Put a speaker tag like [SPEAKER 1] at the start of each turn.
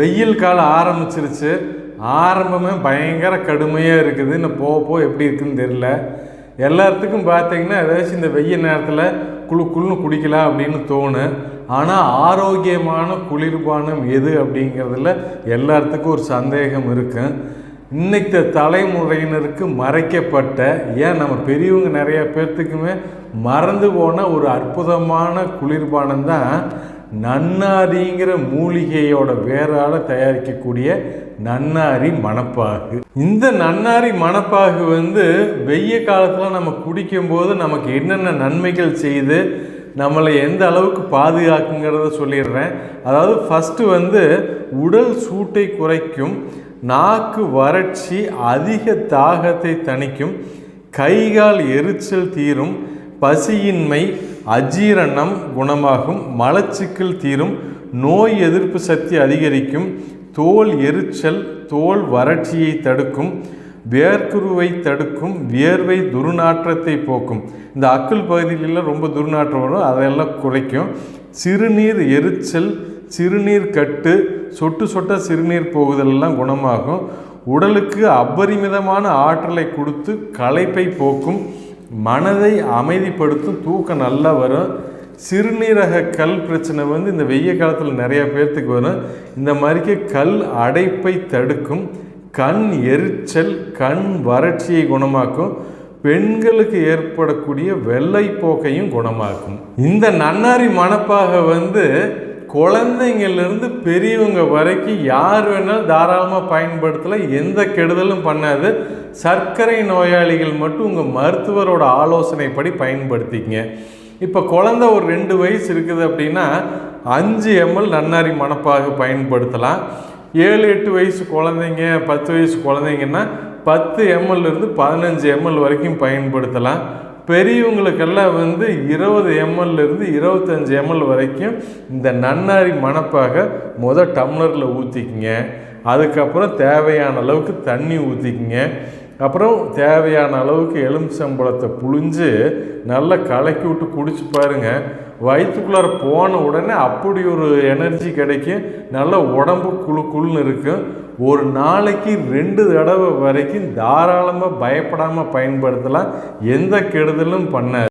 [SPEAKER 1] வெயில் காலம் ஆரம்பிச்சிருச்சு. ஆரம்பமே பயங்கர கடுமையாக இருக்குது. இன்னும் போக போக எப்படி இருக்குன்னு தெரில எல்லாத்துக்கும் பார்த்தீங்கன்னா ஏதாச்சும் இந்த வெயில் நேரத்தில் குளு குளுன்னு குடிக்கலாம் அப்படின்னு தோணும் ஆனால் ஆரோக்கியமான குளிர்பானம் எது அப்படிங்கிறதுல எல்லாத்துக்கும் ஒரு சந்தேகம் இருக்கும் இன்னைக்கு தலைமுறையினருக்கு மறைக்கப்பட்ட ஏன் நம்ம பெரியவங்க நிறைய பேர்த்துக்குமே மறந்து போன ஒரு அற்புதமான குளிர்பானம் தான் நன்னாரிங்கிற மூலிகையோட வேரால் தயாரிக்கக்கூடிய நன்னாரி மணப்பாகு. இந்த நன்னாரி மணப்பாகு வந்து வெய்ய காலத்தில் நம்ம குடிக்கும்போது நமக்கு என்னென்ன நன்மைகள் செய்து நம்மளை எந்த அளவுக்கு பாதுகாக்குங்கிறத சொல்லிடுறேன். அதாவது ஃபஸ்ட்டு வந்து உடல் சூட்டை குறைக்கும் நாக்கு வறட்சி அதிக தாகத்தை தணிக்கும் கைகால் எரிச்சல் தீரும் பசியின்மை அஜீரணம் குணமாகும் மலச்சிக்கல் தீரும் நோய் எதிர்ப்பு சக்தி அதிகரிக்கும் தோல் எரிச்சல் தோல் வறட்சியை தடுக்கும் வேர்க்குருவை தடுக்கும் வியர்வை துர்நாற்றத்தை போக்கும். இந்த அக்குள் பகுதியிலெல்லாம் ரொம்ப துர்நாற்றம் வரும் அதெல்லாம் குறைக்கும் சிறுநீர் எரிச்சல் சிறுநீர் கட்டு சொட்டு சொட்ட சிறுநீர் போகுதலெல்லாம் குணமாகும். உடலுக்கு அபரிமிதமான ஆற்றலை கொடுத்து களைப்பை போக்கும். மனதை அமைதிப்படுத்தும் தூக்கம் நல்லா வரும். சிறுநீரக கல் பிரச்சனை வந்து இந்த வெய்ய காலத்தில் நிறைய பேர்த்துக்கு வரும். இந்த மாதிரிக்கு கல் அடைப்பை தடுக்கும். கண் எரிச்சல் கண் வறட்சியை குணமாக்கும். பெண்களுக்கு ஏற்படக்கூடிய வெள்ளை போக்கையும் குணமாக்கும். இந்த நன்னாரி மணப்பாக வந்து குழந்தைங்கள்லேருந்து பெரியவங்க வரைக்கும் யார் வேணாலும் தாராளமாக பயன்படுத்தலாம் எந்த கெடுதலும் பண்ணாது. சர்க்கரை நோயாளிகள் மட்டும் உங்கள் மருத்துவரோட ஆலோசனைப்படி பயன்படுத்திக்கங்க. இப்போ குழந்த ஒரு ரெண்டு வயசு இருக்குது அப்படின்னா அஞ்சு எம்எல் நன்னாரி மணப்பாக பயன்படுத்தலாம். ஏழு எட்டு வயசு குழந்தைங்க பத்து வயசு குழந்தைங்கன்னா பத்து எம்எல்லேருந்து பதினஞ்சு எம்எல் வரைக்கும் பயன்படுத்தலாம். பெரியவங்களுக்கெல்லாம் வந்து இருபது எம்எல்லேருந்து இருபத்தஞ்சி எம்எல் வரைக்கும் இந்த நன்னாரி மணப்பாக மொதல் டம்ளரில் ஊற்றிக்கிங்க அதுக்கப்புறம் தேவையான அளவுக்கு தண்ணி ஊற்றிக்கிங்க அப்புறம் தேவையான அளவுக்கு எலுமிச்சம்பழத்தை புழிஞ்சு நல்லா கலக்கி விட்டு குடிச்சு பாருங்க. வயிற்றுக்குள்ளார போன உடனே அப்படி ஒரு எனர்ஜி கிடைக்கும். நல்ல உடம்பு குழு குழுன்னு இருக்கும். ஒரு நாளைக்கு ரெண்டு தடவை வரைக்கும் தாராளமாக பயப்படாமல் பயன்படுத்தலாம். எந்த கெடுதலும் பண்ணாது.